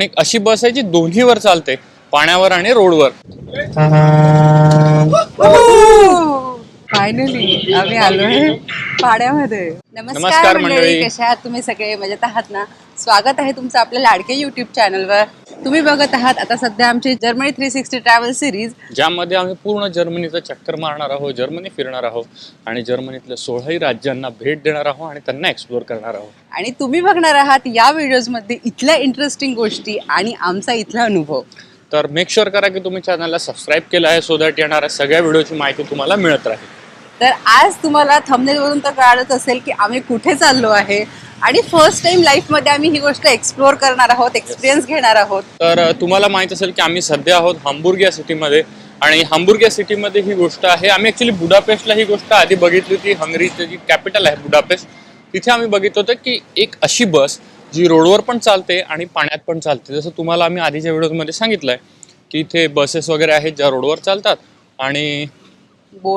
पण एक अशी बस आहे जी दोन्हीवर चालते पाण्यावर आणि रोडवर. फायनली आम्ही आलोय पाड्यामध्ये. नमस्कार. मंडळी. कशा आहात तुम्ही सगळे? मजेत आहात ना? स्वागत आहे तुमचं आपल्या लाडके युट्यूब चॅनलवर तुम्ही बघत आहात आता सध्या आमची Germany three sixty travel series ज्यामध्ये आम्ही पूर्ण जर्मनीचं चक्कर मारणार आहोत जर्मनी फिरणार आहोत आणि जर्मनीतल्या सोळाही राज्यांना भेट देणार आहोत आणि त्यांना एक्सप्लोर करणार आहोत. आणि तुम्ही बघणार आहात या व्हिडिओजमध्ये इथल्या इंटरेस्टिंग गोष्टी आणि आमचा इथला अनुभव. तर मेक शुअर करा की तुम्ही चॅनलला सबस्क्राईब केलं आहे सो दॅट येणाऱ्या सगळ्या व्हिडिओची माहिती तुम्हाला मिळत राहील. तर आज तुम्हाला थंबनेलवरून तर कळालंच असेल की आम्ही कुठे चाललो आहे. आणि फर्स्ट टाइम लाईफमध्ये आम्ही ही गोष्ट एक्सप्लोर करणार आहोत एक्सपिरियन्स घेणार आहोत. तर तुम्हाला माहीत असेल की आम्ही सध्या आहोत हांबुर्ग या सिटीमध्ये आणि हांबुर्ग या सिटीमध्ये ही गोष्ट आहे. आम्ही ॲक्च्युली बुडापेस्टला ही गोष्ट आधी बघितली होती. हंगरीची जी कॅपिटल आहे बुडापेस्ट तिथे आम्ही बघितलं होतं की एक अशी बस जी रोडवर पण चालते आणि पाण्यात पण चालते. जसं तुम्हाला आम्ही आधीच्या व्हिडिओमध्ये सांगितलं आहे की इथे बसेस वगैरे आहेत ज्या रोडवर चालतात आणि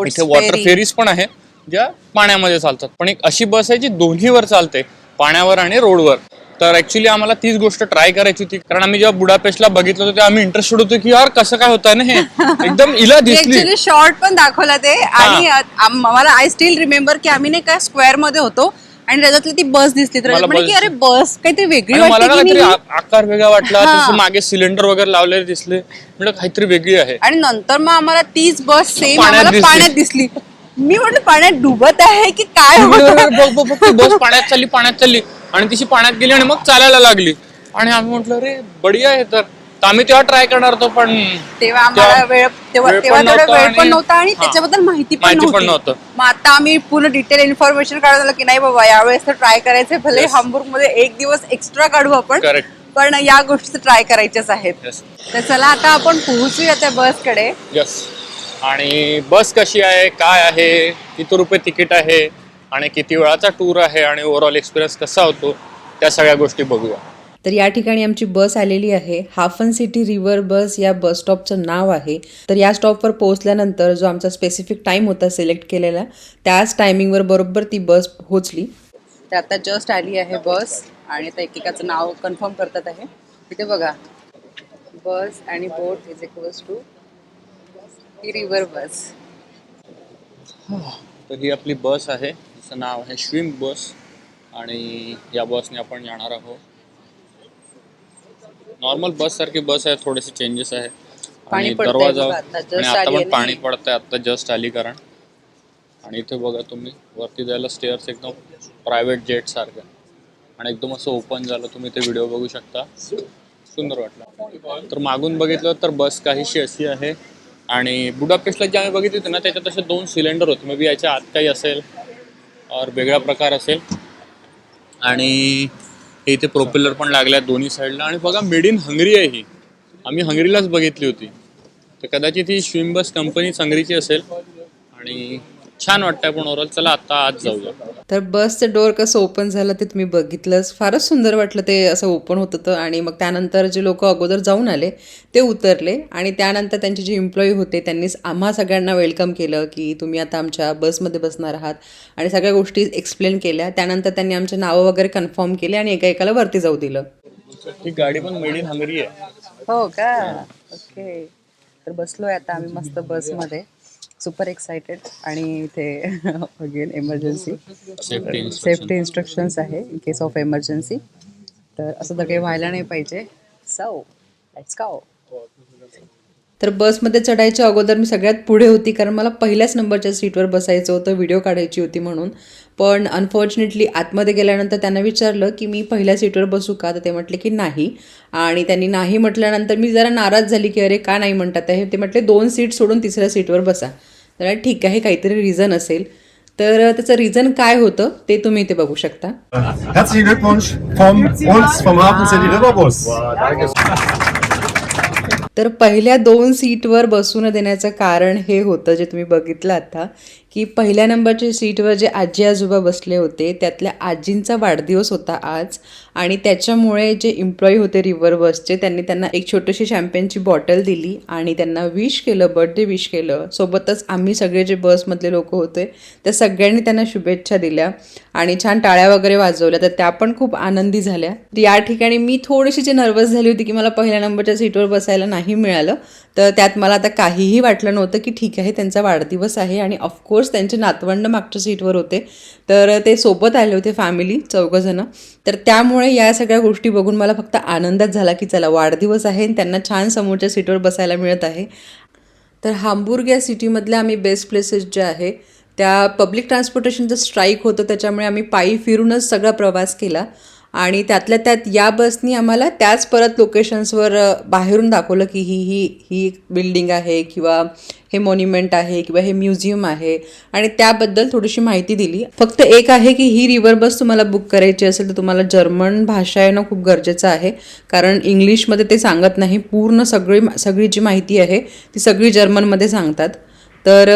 इथे वॉटर फेरीज पण आहे ज्या पाण्यामध्ये चालतात. पण एक अशी बस आहे जी दोन्हीवर चालते. पाण्यावर आणि रोडवर. तर ऍक्च्युली आम्हाला तीच गोष्ट ट्राय करायची होती. कारण आम्ही जेव्हा बुडापेस्टला बघितलं होतं तेव्हा आम्ही इंटरेस्टेड होतो की यार कसं काय होत ना हे. एकदम इला दिसली. शॉर्ट पण दाखवला ते. आणि मला आय स्टील रिमेंबर की आम्ही नाही का स्क्वेअरमध्ये होतो आणि त्याच्यातली ती बस दिसली. तर मला म्हणे बस की अरे बस काहीतरी वेगळी मला काहीतरी आकार वेगळा वाटला मागे सिलेंडर वगैरे लावलेले दिसले. म्हटलं काहीतरी वेगळी आहे. आणि नंतर मग आम्हाला तीच बस सेम आम्हाला. पाण्यात दिसली. मी म्हटलं पाण्यात डुबत आहे की काय होतं? बघ बघ बघ ती बस पाण्यात चालली पाण्यात चालली आणि तिची पाण्यात गेली आणि मग चालायला लागली आणि आम्ही म्हटलं रे बढिया आहे तर तर आम्ही तेव्हा ट्राय करणार होतो पण तेव्हा आम्हाला वेळ तेव्हा वेळ तेव्हा पण तेवढा नव्हता वेळ पण आणि- नव्हता आणि हा. त्याच्याबद्दल माहिती पण माहिती पण नव्हती नव्हतं. मग आता आम्ही पूर्ण डिटेल इन्फॉर्मेशन काढून झालं की नाही बाबा यावेळेस तर ट्राय करायचंय भले Yes. हांबुर्गमध्ये एक दिवस एक्स्ट्रा काढू आपण Correct. पण या गोष्टी ट्राय करायच्याच आहेत Yes. तर चला आता आपण पोहोचूया त्या बसकडे यस आणि बस कशी आहे काय आहे किती रुपये तिकीट आहे आणि किती वेळाचा टूर आहे आणि ओव्हरऑल एक्सपिरियन्स कसा होतो त्या सगळ्या गोष्टी बघूया. तर या ठिकाणी आमची बस आलेली आहे हाफन सिटी रिव्हर बस या बस स्टॉपचं नाव आहे. तर या स्टॉपवर पोहोचल्यानंतर जो आमचा स्पेसिफिक टाईम होता सिलेक्ट केलेला त्याच टायमिंगवर बरोबर ती बस पोहोचली. तर आता जस्ट आली आहे बस आणि आता एकेकाचं नाव कन्फर्म करतात आहे. इथे बघा. बस आणि बोट इज इक्वल्स टू ही रिव्हर बस तर ही आपली बस आहे. तिचं नाव आहे श्विम बस आणि या बसने आपण जाणार आहोत. नॉर्मल बस सारखी बस आहे. थोडेसे चेंजेस आहे. आणि दरवाजा आणि आता आहे पण पाणी ही. पडतंय. आता जस्ट आली कारण. आणि इथे बघा तुम्ही वरती जायला स्टेअर्स एकदम प्रायव्हेट जेट सारखं. आणि एकदम असं ओपन झालं. तुम्ही ते व्हिडिओ बघू शकता. सुंदर वाटलं. तर मागून बघितलं तर बस काहीशी अशी आहे. आणि बुडापेस्टला जे आम्ही बघितली होती ना त्याच्यात असे दोन सिलेंडर होते. मे बी याच्या आत काही असेल और वेगळा प्रकार असेल. आणि हे इथे प्रोपेलर पण लागल्या दोन्ही साईडला आणि बघा मेड इन हंगरी आहे ही. आम्ही हंगरीलाच बघितली होती. तर कदाचित ही स्विम बस कंपनी हंगरीची असेल. आणि छान वाटतंय पण ओव्हरऑल चला आता आज जाऊया. तर बसचं डोअर कसं ओपन झालं ते तुम्ही बघितलंच. फारच सुंदर वाटलं ते असं ओपन होत होतं आणि मग त्यानंतर जे लोक अगोदर जाऊन आले ते उतरले. आणि त्यानंतर त्यांचे जे एम्प्लॉई होते त्यांनी आम्हा सगळ्यांना वेलकम केलं की तुम्ही आता आमच्या बसमध्ये बसणार आहात. आणि सगळ्या गोष्टी एक्सप्लेन केल्या. त्यानंतर त्यांनी आमचे नावं वगैरे कन्फर्म केले आणि एका एकाला वरती जाऊ दिलं. ही गाडी पण मेड इन हंगरी आहे. हो का? ओके तर बसलोय आता आम्ही मस्त बसमध्ये सुपर एक्साइटेड आणि इथे again emergency safety safety instructions आहे इन केस ऑफ एमर्जन्सी तर असं तर काही व्हायला नाही पाहिजे. सो लेट्स गो तर बसमध्ये चढायच्या अगोदर मी सगळ्यात पुढे होती कारण मला पहिल्याच नंबरच्या सीटवर बसायचं होतं व्हिडिओ काढायची होती म्हणून. पण अनफॉर्च्युनेटली आतमध्ये गेल्यानंतर त्यांना विचारलं की मी पहिल्या सीटवर बसू का? तर ते म्हटले की नाही. आणि त्यांनी नाही म्हटल्यानंतर मी जरा नाराज झाली की अरे का नाही म्हणतात? आहे ते म्हटले दोन सीट सोडून तिसऱ्या सीटवर बसा. तर ठीक आहे काहीतरी रिझन असेल तर त्याचं रिझन काय होतं ते तुम्ही इथे बघू शकता Herzlichen Glückwunsch von uns, vom Hafen City Riverbus. तर पहिल्या दोन सीटवर बसू न देण्याचं कारण हे होतं जे तुम्ही बघितलं आता की पहिल्या नंबरच्या सीटवर जे आजी आजोबा बसले होते त्यातल्या आजींचा वाढदिवस होता आज आणि त्याच्यामुळे जे एम्प्लॉई होते रिव्हर बसचे त्यांनी त्यांना एक छोटीशी शॅम्पेनची बॉटल दिली आणि त्यांना विश केलं बर्थडे विश केलं. सोबतच आम्ही सगळे जे बसमधले लोक होते त्या सगळ्यांनी त्यांना शुभेच्छा दिल्या आणि छान टाळ्या वगैरे वाजवल्या. तर त्या पण खूप आनंदी झाल्या. या ठिकाणी मी थोडीशी जी नर्वस झाली होती की मला पहिल्या नंबरच्या सीटवर बसायला नाही मिळालं तर त्यात मला आता काहीही वाटलं नव्हतं की ठीक आहे त्यांचा वाढदिवस आहे आणि ऑफकोर्स त्यांचे नातवंड मागच्या सीटवर होते. तर ते सोबत आले होते फॅमिली चौघंजणं. तर त्यामुळे या सगळ्या गोष्टी बघून मला फक्त आनंदच झाला की चला वाढदिवस आहे आणि त्यांना छान समोरच्या सीटवर बसायला मिळत आहे. तर हांबुर्ग या सिटीमधल्या आम्ही बेस्ट प्लेसेस जे आहे त्या पब्लिक ट्रान्सपोर्टेशनचं स्ट्राईक होतं त्याच्यामुळे आम्ही पायी फिरूनच सगळा प्रवास केला. आणि त्यातल्या त्यात या बसनी आम्हाला त्याच परत लोकेशन्सवर बाहेरून दाखवलं की ही ही ही बिल्डिंग आहे किंवा हे मॉन्युमेंट आहे किंवा हे म्युझियम आहे. आणि त्याबद्दल थोडीशी माहिती दिली. फक्त एक आहे की ही रिव्हर बस तुम्हाला बुक करायची असेल तर तुम्हाला जर्मन भाषा येणं खूप गरजेचं आहे. कारण इंग्लिशमध्ये ते सांगत नाही. पूर्ण सगळी सगळी जी माहिती आहे ती सगळी जर्मनमध्ये सांगतात. तर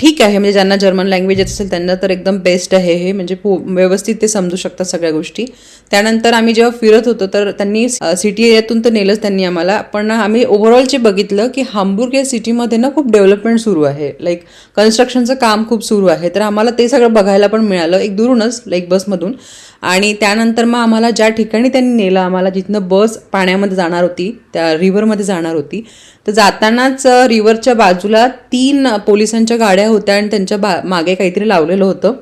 ठीक आहे. म्हणजे ज्यांना जर्मन लँग्वेज येत असेल त्यांना तर एकदम बेस्ट आहे हे. म्हणजे व्यवस्थित ते समजू शकतात सगळ्या गोष्टी. त्यानंतर आम्ही जेव्हा फिरत होतो तर त्यांनी सिटी एरियातून तर नेलंच त्यांनी आम्हाला. पण आम्ही ओव्हरऑल जे बघितलं की हांबुर्ग या सिटीमध्ये ना खूप डेव्हलपमेंट सुरू आहे. लाईक कन्स्ट्रक्शनचं काम खूप सुरू आहे. तर आम्हाला ते सगळं बघायला पण मिळालं. एक दुरूनच लाईक बसमधून आणि त्यानंतर मग आम्हाला ज्या ठिकाणी त्यांनी नेलं आम्हाला जिथनं बस पाण्यामध्ये जाणार होती त्या रिव्हरमध्ये जाणार होती तर जातानाच रिव्हरच्या बाजूला तीन पोलिसांच्या गाड्या होत्या आणि त्यांच्या बा मागे काहीतरी लावलेलं होतं.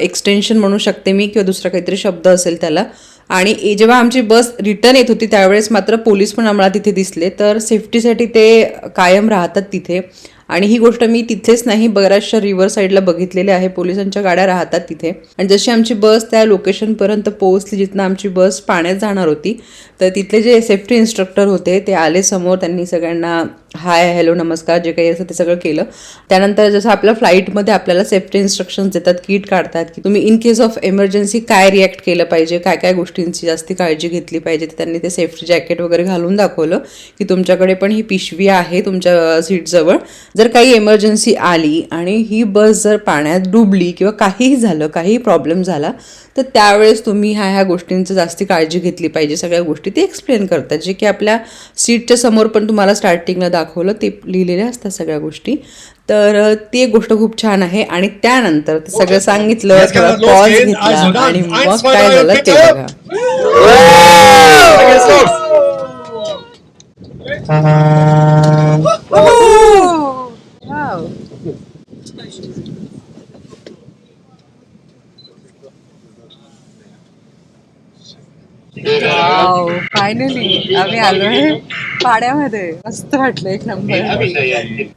एक्सटेन्शन म्हणू शकते मी किंवा दुसरा काहीतरी शब्द असेल त्याला. आणि जेव्हा आमची बस रिटर्न येत होती त्यावेळेस मात्र पोलीस पण आम्हाला तिथे दिसले. तर सेफ्टीसाठी ते कायम राहतात तिथे. आणि ही गोष्ट मी तिथेच नाही बऱ्याचशा रिव्हर साईडला बघितलेले आहे. पोलिसांच्या गाड्या राहतात तिथे. आणि जशी आमची बस त्या लोकेशनपर्यंत पोहोचली जिथनं आमची बस पाण्यात जाणार होती तर तिथले जे सेफ्टी इन्स्ट्रक्टर होते ते आले समोर त्यांनी सगळ्यांना हाय हॅलो नमस्कार जे काही असं ते सगळं केलं. त्यानंतर जसं आपल्या फ्लाईटमध्ये आपल्याला सेफ्टी इन्स्ट्रक्शन्स देतात किट काढतात की तुम्ही इन केस ऑफ एमर्जन्सी काय रिॲक्ट केलं पाहिजे काय काय गोष्टींची जास्ती काळजी घेतली पाहिजे त्यांनी ते सेफ्टी जॅकेट वगैरे घालून दाखवलं की तुमच्याकडे पण ही पिशवी आहे तुमच्या सीटजवळ. जर काही एमर्जन्सी आली आणि ही बस जर पाण्यात डुबली किंवा काहीही झालं काहीही प्रॉब्लेम झाला तर त्यावेळेस तुम्ही ह्या ह्या गोष्टींचं जास्ती काळजी घेतली पाहिजे. सगळ्या गोष्टी ते एक्सप्लेन करतात. जे की आपल्या सीटच्या समोर पण तुम्हाला स्टार्टिंगला दाखवलं ते लिहिलेल्या असतात सगळ्या गोष्टी. तर ती एक गोष्ट खूप छान आहे आणि त्यानंतर ते सगळं सांगितलं थोडा पॉज. घेतला आणि मग काय झालं ते. बघा. Los! फायनली आम्ही आलोय पाण्यामध्ये. मस्त वाटलं एक नंबर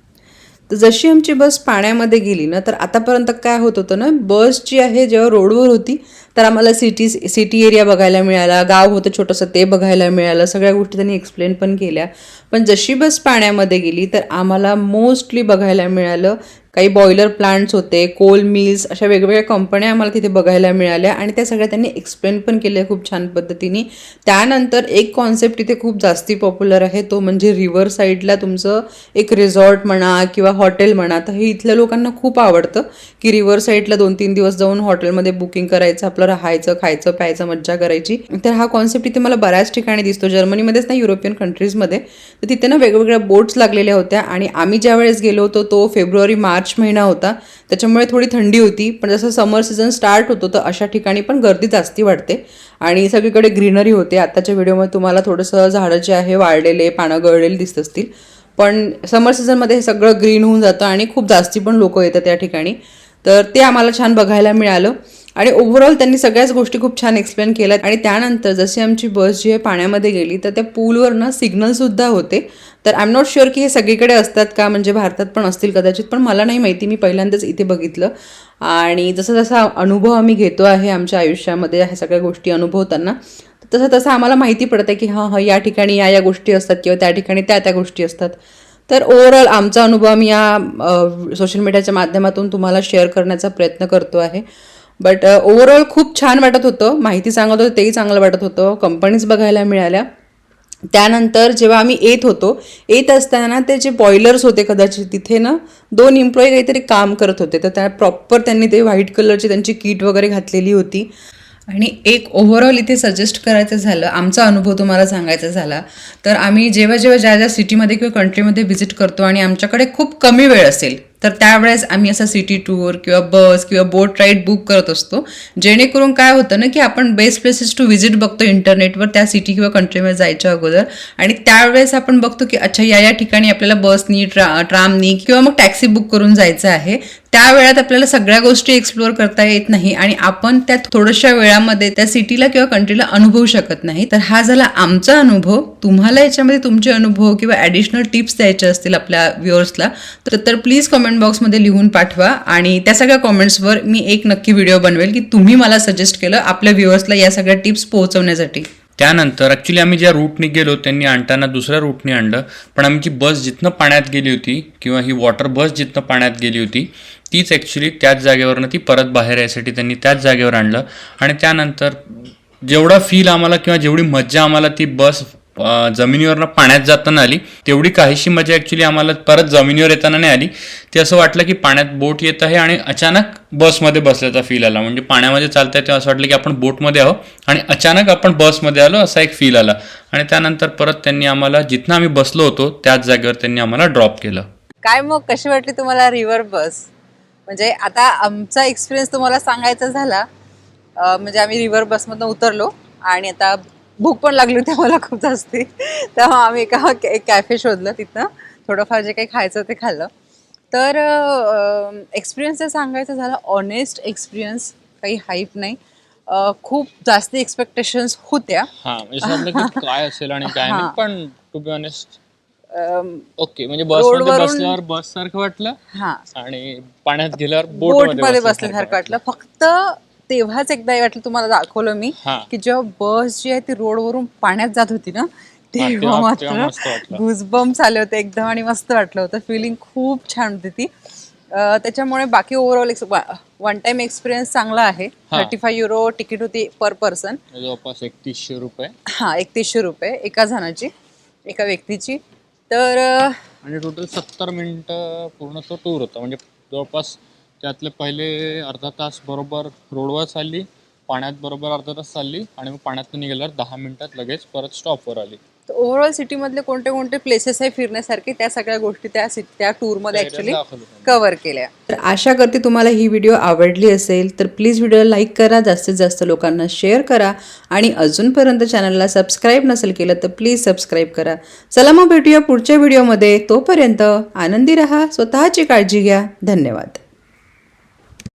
तर जशी आमची बस पाण्यामध्ये गेली ना तर आतापर्यंत काय होत होतं ना बस जी आहे जेव्हा रोडवर होती तर आम्हाला सिटी सिटी एरिया बघायला मिळाला गाव होतं छोटंसं ते बघायला मिळालं सगळ्या गोष्टी त्यांनी एक्सप्लेन पण केल्या. पण जशी बस पाण्यामध्ये गेली तर आम्हाला मोस्टली बघायला मिळालं काही बॉयलर प्लांट्स होते कोल मिल्स अशा वेगवेगळ्या कंपन्या आम्हाला तिथे बघायला मिळाल्या आणि त्या सगळ्या त्यांनी एक्सप्लेन पण केल्या खूप छान पद्धतीने. त्यानंतर एक कॉन्सेप्ट तिथे खूप जास्ती पॉप्युलर आहे तो म्हणजे रिव्हर साईडला तुमचं एक रिझॉर्ट म्हणा किंवा हॉटेल म्हणा तर हे इथल्या लोकांना खूप आवडतं की रिव्हर साईडला दोन तीन दिवस जाऊन हॉटेलमध्ये बुकिंग करायचं आपलं राहायचं खायचं प्यायचं मज्जा करायची. तर हा कॉन्सेप्ट इथे मला बऱ्याच ठिकाणी दिसतो जर्मनीमध्येच नाही युरोपियन कंट्रीजमध्ये तर तिथे ना वेगवेगळ्या बोट्स लागलेल्या होत्या आणि आम्ही ज्या वेळेस गेलो होतो तो फेब्रुवारी मार्च महिना होता. त्याच्यामुळे थोडी थंडी होती. पण जसं समर सीझन स्टार्ट होतो तर अशा ठिकाणी पण गर्दी जास्ती वाढते. आणि सगळीकडे ग्रीनरी होते. आत्ताच्या व्हिडिओमध्ये तुम्हाला थोडंसं झाडं जे आहे वाळलेले पानं गळलेले दिसत असतील. पण समर सीझनमध्ये हे सगळं ग्रीन होऊन जातं आणि खूप जास्ती पण लोक येतात त्या ठिकाणी. तर ते आम्हाला छान बघायला मिळालं. आणि ओव्हरऑल त्यांनी सगळ्याच गोष्टी खूप छान एक्सप्लेन केल्यात. आणि त्यानंतर जशी आमची बस जी आहे पाण्यामध्ये गेली तर त्या पूलवर ना सिग्नलसुद्धा होते. तर आय एम नॉट शुअर की हे सगळीकडे असतात का म्हणजे भारतात पण असतील कदाचित पण मला नाही माहिती. मी पहिल्यांदाच इथे बघितलं. आणि जसा जसा अनुभव आम्ही घेतो आहे आमच्या आयुष्यामध्ये ह्या सगळ्या गोष्टी अनुभवताना तसं तसं आम्हाला माहिती पडतं की हां हां या ठिकाणी या या गोष्टी असतात किंवा त्या ठिकाणी त्या त्या गोष्टी असतात. तर ओव्हरऑल आमचा अनुभव आम्ही या सोशल मीडियाच्या माध्यमातून तुम्हाला शेअर करण्याचा प्रयत्न करतो आहे. बट ओव्हरऑल uh, खूप छान वाटत होतं. माहिती सांगत होतं तेही चांगलं वाटत होतं. कंपनीज बघायला मिळाल्या. त्यानंतर जेव्हा आम्ही येत होतो येत असताना ते जे बॉयलर्स होते कदाचित तिथे ना दोन एम्प्लॉई काहीतरी काम करत होते. तर त्या प्रॉपर त्यांनी ते व्हाईट कलरची त्यांची किट वगैरे घातलेली होती. आणि एक ओव्हरऑल इथे सजेस्ट करायचं झालं आमचा अनुभव तुम्हाला सांगायचा झाला. तर आम्ही जेव्हा जेव्हा ज्या ज्या सिटीमध्ये किंवा कंट्रीमध्ये व्हिजिट करतो आणि आमच्याकडे खूप कमी वेळ असेल तर त्यावेळेस आम्ही असा सिटी टूर किंवा बस किंवा बोट राईड बुक करत असतो. जेणेकरून काय होतं ना की आपण बेस्ट प्लेसेस टू व्हिजिट बघतो इंटरनेटवर त्या सिटी किंवा कंट्रीमध्ये जायच्या अगोदर. आणि त्यावेळेस आपण बघतो की अच्छा या या ठिकाणी आपल्याला बसनी ट्रा ट्रामनी किंवा मग टॅक्सी बुक करून जायचं आहे. त्या वेळात आपल्याला सगळ्या गोष्टी एक्सप्लोअर करता येत नाही आणि आपण त्या थोड्याशा वेळामध्ये त्या सिटीला किंवा कंट्रीला अनुभवू शकत नाही. तर हा झाला आमचा अनुभव. तुम्हाला याच्यामध्ये तुमचे अनुभव किंवा ॲडिशनल टिप्स द्यायचे असतील आपल्या व्ह्युअर्सला तर तर प्लीज कमेंट बॉक्समध्ये लिहून पाठवा आणि त्या सगळ्या कॉमेंट्सवर मी एक नक्की व्हिडिओ बनवेल की तुम्ही मला सजेस्ट केलं आपल्या व्ह्युअर्सला या सगळ्या टिप्स पोहोचवण्यासाठी. त्यानंतर ॲक्च्युली आम्ही ज्या रूटने गेलो त्यांनी आणताना दुसऱ्या रूटने आणलं. पण आमची बस जिथनं पाण्यात गेली होती किंवा ही वॉटर बस जिथनं पाण्यात गेली होती तीच ॲक्च्युली त्याच जागेवरनं ती परत बाहेर यायसाठी त्यांनी त्याच जागेवर आणलं. आणि त्यानंतर जेवढा फील आम्हाला किंवा जेवढी मज्जा आम्हाला ती बस जमिनीवरनं पाण्यात जाताना आली तेवढी काहीशी मजा ॲक्च्युली आम्हाला परत जमिनीवर येताना नाही आली. ते असं वाटलं की पाण्यात बोट येत आहे आणि अचानक बसमध्ये बसल्याचा फील आला. म्हणजे पाण्यामध्ये चालतंय तेव्हा असं वाटलं की आपण बोटमध्ये आहो आणि अचानक आपण बसमध्ये आलो असा एक फील आला. आणि त्यानंतर परत त्यांनी आम्हाला जिथनं आम्ही बसलो होतो त्याच जागेवर त्यांनी आम्हाला ड्रॉप केलं. काय मग कशी वाटली तुम्हाला रिव्हर बस म्हणजे आता आमचा एक्सपिरियन्स तुम्हाला सांगायचा झाला म्हणजे आम्ही रिव्हर बसमधनं उतरलो आणि आता भूक पण लागली होती आम्हाला खूप जास्ती. तेव्हा आम्ही एका एक कॅफे शोधलं तिथनं. थोडंफार जे काही खायचं ते खाल्लं. तर एक्सपिरियन्स जर सांगायचं झालं ऑनेस्ट एक्सपिरियन्स काही हाईप नाही. खूप जास्त एक्सपेक्टेशन्स होत्या. म्हणजे काय असेल आणि काय नाही. पण टू बी ऑनेस्ट ओके म्हणजे बसमध्ये रोडवरून- बसल्यावर बस सारखं वाटलं हां. आणि पाण्यात गेल्यावर बोटमध्ये बसल्यासारखं वाटलं. फक्त तेव्हाच एकदा हे वाटलं तुम्हाला दाखवलं मी हा. की जेव्हा बस जी आहे ती रोडवरून पाण्यात जात होती ना तेव्हा तेव्हा- तेव्हा मात्र मस्त वाटलं. गुजबम्स आले होते एकदम आणि मस्त वाटलं होतं. फिलिंग खूप छान होती ती. अं, त्याच्यामुळे बाकी ओव्हरऑल वन टाइम एक्सपिरियन्स चांगला आहे. हा. थर्टी फाय युरो तिकीट होती पर पर्सन जवळपास एकतीसशे रुपये. हा एकतीसशे रुपये एका जणाची एका व्यक्तीची. तर आणि टोटल सत्तर मिनटं पूर्ण तो टूर होता. म्हणजे जवळपास त्यातले पहिले अर्धा तास बरोबर रोडवर चालली पाण्यात बरोबर अर्धा तास चालली आणि मग पाण्यातून निघाल्यावर दहा मिनिटात लगेच परत स्टॉपवर आली. ओव्हरऑल सिटीमधले कोणते कोणते प्लेसेस आहे फिरण्यासारखे त्या सगळ्या गोष्टी त्या सिट त्या टूरमध्ये त्यांनी. कव्हर केल्या. तर आशा करते तुम्हाला ही व्हिडिओ आवडली असेल तर प्लीज व्हिडिओला लाईक करा जास्तीत जास्त लोकांना शेअर करा आणि अजूनपर्यंत चॅनलला सबस्क्राईब नसेल केलं तर प्लीज सबस्क्राईब करा. चला मग भेटूया पुढच्या व्हिडिओमध्ये तोपर्यंत आनंदी रहा स्वतःची काळजी घ्या. धन्यवाद.